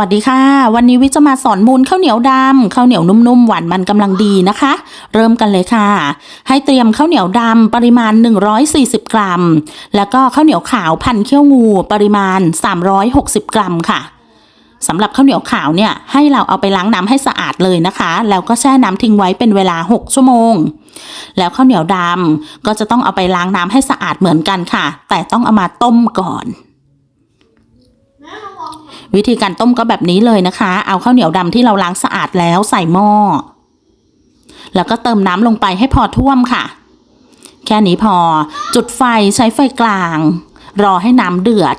วัสดีค่ะ วันนี้วิจะมาสอนมูลข้าวเหนียวดำข้าวเหนียวนุ่มๆหวานมันกำลังดีนะคะ เริ่มกันเลยค่ะ ให้เตรียมข้าวเหนียวดำปริมาณ 140 กรัม แล้วก็ข้าวเหนียวขาวพันเขี้ยวงูปริมาณ 360 กรัมค่ะสำหรับข้าวเหนียวขาวเนี่ยให้เราเอาไปล้างน้ำให้สะอาดเลยนะคะ แล้วก็แช่น้ำทิ้งไว้เป็นเวลา 6 ชั่วโมง แล้วข้าวเหนียวดำก็จะต้องเอาไปล้างน้ำให้สะอาดเหมือนกันค่ะ แต่ต้องเอามาต้มก่อน วิธีการต้มก็แบบนี้เลยนะคะ เอาข้าวเหนียวดำที่เราล้างสะอาดแล้วใส่หม้อ แล้วก็เติมน้ำลงไปให้พอท่วมค่ะ แค่นี้พอ จุดไฟใช้ไฟกลาง รอให้น้ำเดือด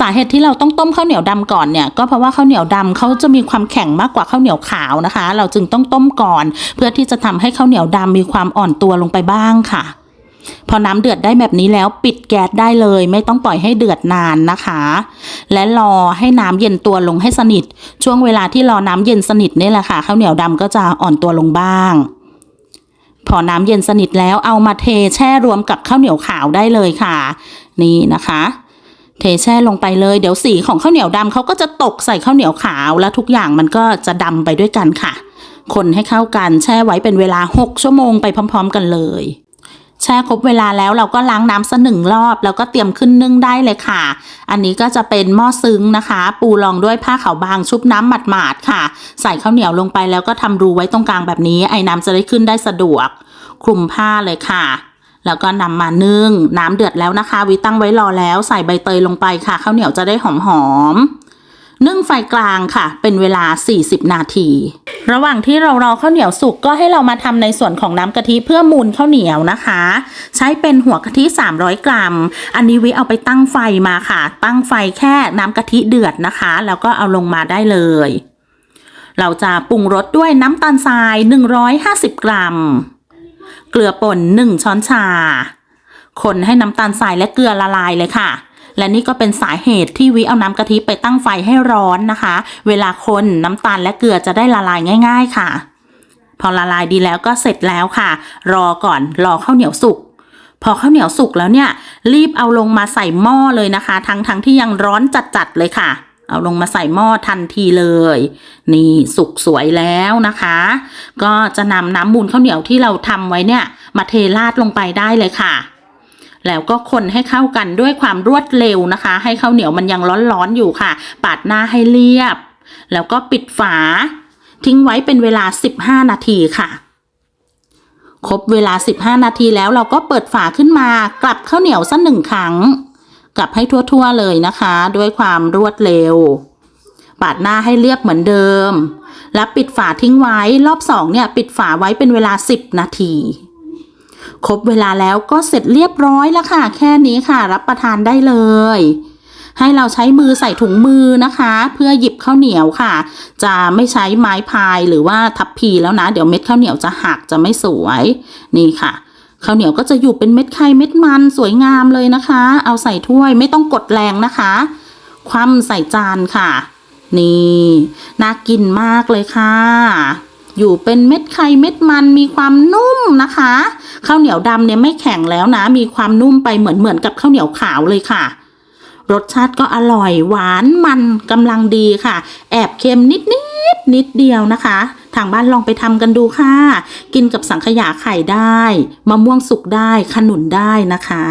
สาเหตุที่เราต้องต้มข้าวเหนียวดำก่อนเนี่ย ก็เพราะว่าข้าวเหนียวดำเขาจะมีความแข็งมากกว่าข้าวเหนียวขาวนะคะ เราจึงต้องต้มก่อน เพื่อที่จะทำให้ข้าวเหนียวดำมีความอ่อนตัวลงไปบ้างค่ะ พอน้ำเดือดได้แบบนี้แล้วปิดแก๊สได้เลย ไม่ต้องปล่อยให้เดือดนานนะคะ และรอให้น้ำเย็นตัวลงให้สนิท ช่วงเวลาที่รอน้ำเย็นสนิทนี่แหละค่ะข้าวเหนียวดำก็จะอ่อนตัวลงบ้าง พอน้ำเย็นสนิทแล้วเอามาเทแช่รวมกับข้าวเหนียวขาวได้เลยค่ะ นี่นะคะเทแช่ลงไปเลยเดี๋ยวสีของข้าวเหนียวดำเขาก็จะตกใส่ข้าวเหนียวขาวแล้วทุกอย่างมันก็จะดำไปด้วยกันค่ะ คนให้เข้ากันแช่ไว้เป็นเวลา 6 ชั่วโมงไปพร้อม ๆ กันเลย แช่ครบเวลาแล้วเราก็ล้างน้ำสักหนึ่งรอบ แล้วก็เตรียมขึ้นนึ่งได้เลยค่ะ อันนี้ก็จะเป็นหม้อซึ้งนะคะ ปูรองด้วยผ้าขาวบางชุบน้ำหมาดๆค่ะ ใส่ข้าวเหนียวลงไปแล้วก็ทำรูไว้ตรงกลางแบบนี้ ไอ้น้ำจะได้ขึ้นได้สะดวก คลุมผ้าเลยค่ะแล้วก็นำมานึ่งน้ำเดือดแล้วนะคะ วิตั้งไว้รอแล้วใส่ใบเตยลงไปค่ะข้าวเหนียวจะได้หอมๆ นึ่งไฟกลางค่ะ เป็นเวลา 40 นาที ระหว่างที่เรารอข้าวเหนียวสุกก็ให้เรามาทำในส่วนของน้ำกะทิเพื่อมูลข้าวเหนียวนะคะ ใช้เป็นหัวกะทิ 300 กรัม อันนี้วิเอาไปตั้งไฟมาค่ะ ตั้งไฟแค่น้ำกะทิเดือดนะคะ แล้วก็เอาลงมาได้เลย เราจะปรุงรสด้วยน้ำตาลทราย 150 กรัม เกลือป่น 1 ช้อนชา คนให้น้ำตาลทรายและเกลือละลายเลยค่ะ และนี่ก็เป็นสาเหตุที่วิเอาน้ำกะทิไปตั้งไฟให้ร้อนนะคะ เวลาคนน้ำตาลและเกลือจะได้ละลายง่าย ๆค่ะ พอละลายดีแล้วก็เสร็จแล้วค่ะ รอก่อนรอข้าวเหนียวสุกพอข้าวเหนียวสุกแล้วเนี่ย รีบเอาลงมาใส่หม้อเลยนะคะ ทั้งทั้งที่ยังร้อนจัดๆเลยค่ะ เอาลงมาใส่หม้อทันทีเลย นี่สุกสวยแล้วนะคะ ก็จะนำน้ำมูลข้าวเหนียวที่เราทำไว้เนี่ย มาเทราดลงไปได้เลยค่ะ แล้วก็คนให้เข้ากันด้วยความรวดเร็วนะคะ ให้ข้าวเหนียวมันยังร้อนๆอยู่ค่ะ ปาดหน้าให้เรียบ แล้วก็ปิดฝา ทิ้งไว้เป็นเวลา 15 นาทีค่ะครบเวลา 15 นาทีแล้วเราก็เปิดฝาขึ้นมากลับข้าวเหนียวสักหนึ่งครั้งกลับให้ทั่วๆเลยนะคะ ด้วยความรวดเร็ว ปาดหน้าให้เรียบเหมือนเดิม แล้วปิดฝาทิ้งไว้รอบสองเนี่ย ปิดฝาไว้เป็นเวลา 10 นาที ครบเวลาแล้วก็เสร็จเรียบร้อยแล้วค่ะ แค่นี้ค่ะ รับประทานได้เลย ให้เราใช้มือใส่ถุงมือนะคะ เพื่อหยิบข้าวเหนียวค่ะ จะไม่ใช้ไม้พายหรือว่าทับพีแล้วนะ เดี๋ยวเม็ดข้าวเหนียวจะหักจะไม่สวย นี่ค่ะข้าวเหนียวก็จะอยู่เป็นเม็ดไข่เม็ดมันสวยงามเลยนะคะ เอาใส่ถ้วยไม่ต้องกดแรงนะคะ คว่ำใส่จานค่ะ นี่ น่ากินมากเลยค่ะ อยู่เป็นเม็ดไข่เม็ดมันมีความนุ่มนะคะข้าวเหนียวดำเนี่ยไม่แข็งแล้วนะ มีความนุ่มไปเหมือนเหมือนกับข้าวเหนียวขาวเลยค่ะ รสชาติก็อร่อยหวานมันกำลังดีค่ะ แอบเค็มนิดนิดนิดเดียวนะคะ ทางบ้านลองไปทำกันดูค่ะ กินกับสังขยาไข่ได้มะม่วงสุกได้ขนุนได้นะคะ